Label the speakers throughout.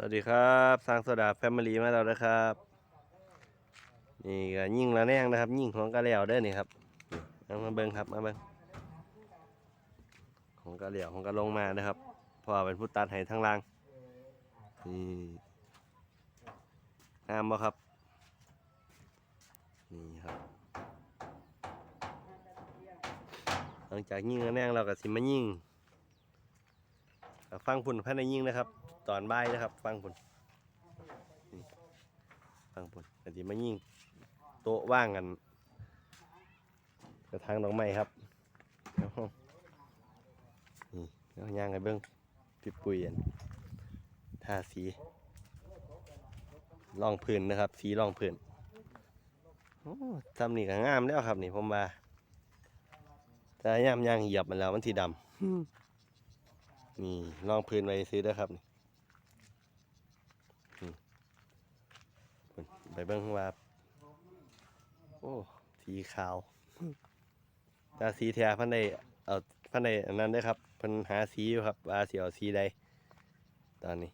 Speaker 1: สวัสดีครับสร้างโซดาแฟมิลี่มาแล้วนะครับ นี่ก็ยิ่งละแนงนะครับ ยิ่งของกะเหลี่ยวเด้อนี่ครับเอามาเบิ้งครับมาเบิ้งของกะเหลี่ยวของกะลงมานะครับพ่อเป็นผู้ตัดให้ทั้งล่างนี่งามบ่ครับ นี่ครับ หลังจากยิ่งละแนงเราก็สิมายิ่งฟังพุ่นภายในยิ่งนะครับ ตอนบ่ายนะครับ ฟังพุ่นฟังพุ่นก็สิมายิ่งโต๊ะว่างกัน กระทางดอกไม้ครับนี่เอาย่างให้เบิ้งพี่ปุ๋ยอันทาสีรองพื้นนะครับ สีรองพื้นโอ้ทำนี่ก็งามแล้วครับ นี่ผมว่าแต่ย่ามย่างเหยียบมันแล้วมันสีดำนี่ลองพื้นไว้ซื้อได้ครับนี่นี่เพิ่น ไปเบิ้งข้างว่า โอ้สีขาวแต่สีแท้พันได้เอาพันได้อันนั้นได้ครับพันหาสีอยู่ครับว่าสีเอาสีใดตอนนี้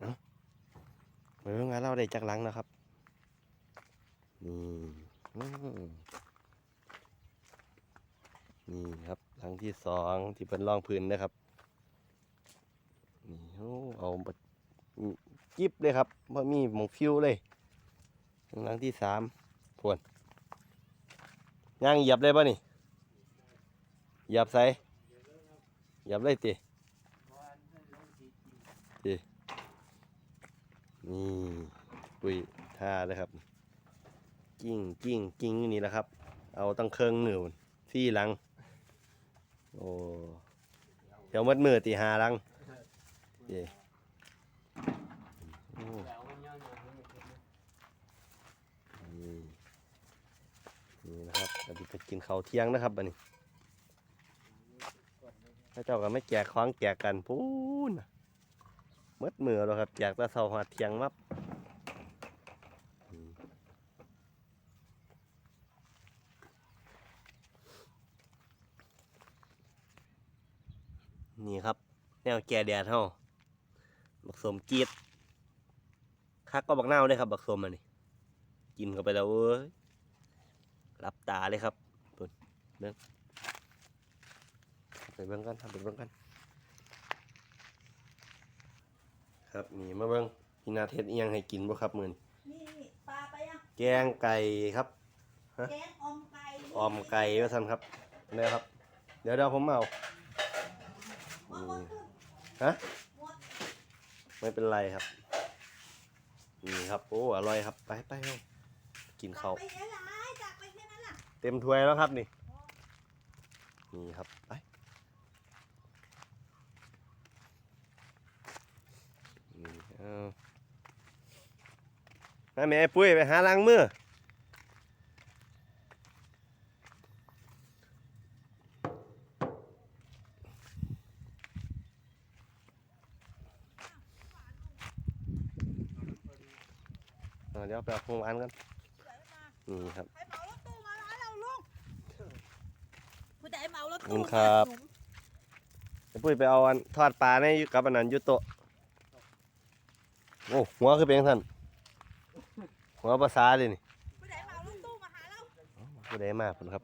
Speaker 1: เอ้าไปเบิ่งว่าเราได้จักหลังแล้วครับนี่นี่ครับหลังที่สองที่เป็นรองพื้นนะครับนี่โอ้เอาบัดจิ๊บเลยครับเพราะมีหมองฟิวเลย หลังที่สามพวนย่างเหยียบเลยป่ะนี่เหยียบใส่เหยียบเลยติตินี่ปุยท่าเลยครับกิ้งกิ้งกิ้งนี่แหละครับ เอาตั้งเครื่องหนึ่งสี่หลัง โอ้เดี๋ยวมัดมือตีหาหลังเย่โอ้นี่นี่นะครับเราจะไป กินข้าวเที่ยงนะครับบันนี้ถ้าเจ้าก็ไม่แจกของแจกกันพูนมัดมือแล้วครับแจกตะเสาหาเที่ยงมับนี่ครับ แนวแก่แดดเฮาบักสมกีดคักก็บักเน่าเลยครับ บักสมอันนี้กินเข้าไปแล้วเว้ยรับตาเลยครับ เบิ่งเบิ่งไปเบิ่งกันครับไปเบิ่งกันครับนี่มาเบิ่งพี่นาเทศเอียงให้กินบ่ครับมื้อนี้
Speaker 2: นี่ปลาไปยัง
Speaker 1: แกงไก่ครับ
Speaker 2: แกงอมไก่
Speaker 1: ออมไก่ว่าซั่นครับนี่ครับ เดี๋ยวเดี๋ยวผมเอา
Speaker 2: หมดหมดขึ้น
Speaker 1: ฮะ
Speaker 2: หมด
Speaker 1: ไม่เป็นไรครับนี่ครับโอ้อร่อยครับไปไปเอากินข้าว
Speaker 2: ไปเยอะหลายจากไปแค่นั้นล่ะ
Speaker 1: เต็มถ้วยแล้วครับนี่ นี่ครับ ไปนี่เอาแม่แม่ปุ้ยไปหาล้างมือเอาเดี๋ยวไปเอาพวงอันกันนี่ครับ
Speaker 2: ใครเหมารถตู้มาร้านเราลุงผู้ใดเหมา รถ
Speaker 1: ขอบคุ
Speaker 2: ตู้
Speaker 1: ณครับไอ้ปุ้ยไปเอาอันทอดปลาในยู่กับอันนั้นอยุโตะโอ้หัวคือเป็นท่านหัวภาษาดินี่
Speaker 2: ผู้ใดเหมารถตู้มาหาเรา
Speaker 1: ผู้ใดมาผมครับ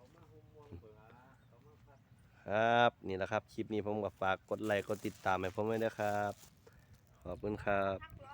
Speaker 1: ครับนี่แหละครับ คลิปนี้ผมก็ฝากกดไลค์กดติดตามให้ผมไว้ด้วยครับ ขอบคุณครับ
Speaker 2: ทักร้อ